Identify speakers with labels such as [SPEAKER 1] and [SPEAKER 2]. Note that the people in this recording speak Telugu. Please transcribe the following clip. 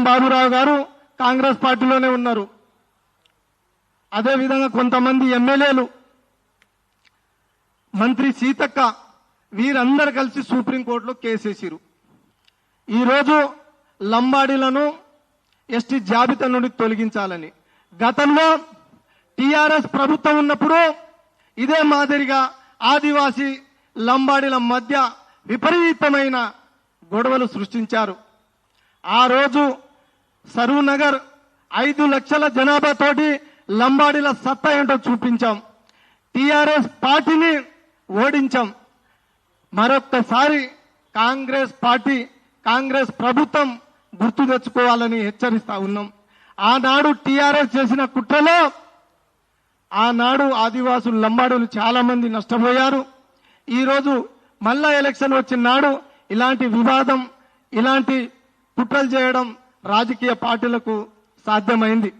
[SPEAKER 1] చింతకాయలం బాబురావు గారు కాంగ్రెస్ పార్టీలోనే ఉన్నారు. అదేవిధంగా కొంతమంది ఎమ్మెల్యేలు మంత్రి సీతక్క వీరందరూ కలిసి సుప్రీంకోర్టులో కేసేసిరు ఈరోజు లంబాడీలను ఎస్టీ జాబితా నుండి తొలగించాలని. గతంలో టిఆర్ఎస్ ప్రభుత్వం ఉన్నప్పుడు ఇదే మాదిరిగా ఆదివాసీ లంబాడీల మధ్య విపరీతమైన గొడవలు సృష్టించారు. ఆ రోజు సరూర్ నగర్ ఐదు లక్షల జనాభాతోటి లంబాడీల సత్తా ఏంటో చూపించాం. టిఆర్ఎస్ పార్టీని ఓడించాం. మరొక్కసారి కాంగ్రెస్ పార్టీ కాంగ్రెస్ ప్రభుత్వం గుర్తు తెచ్చుకోవాలని హెచ్చరిస్తా ఉన్నాం. ఆనాడు టిఆర్ఎస్ చేసిన కుట్రలో ఆనాడు ఆదివాసులు లంబాడులు చాలా మంది నష్టపోయారు. ఈరోజు మళ్ళా ఎలక్షన్ వచ్చిన నాడు ఇలాంటి వివాదం ఇలాంటి కుట్రలు చేయడం రాజకీయ పార్టీలకు సాధ్యమైంది.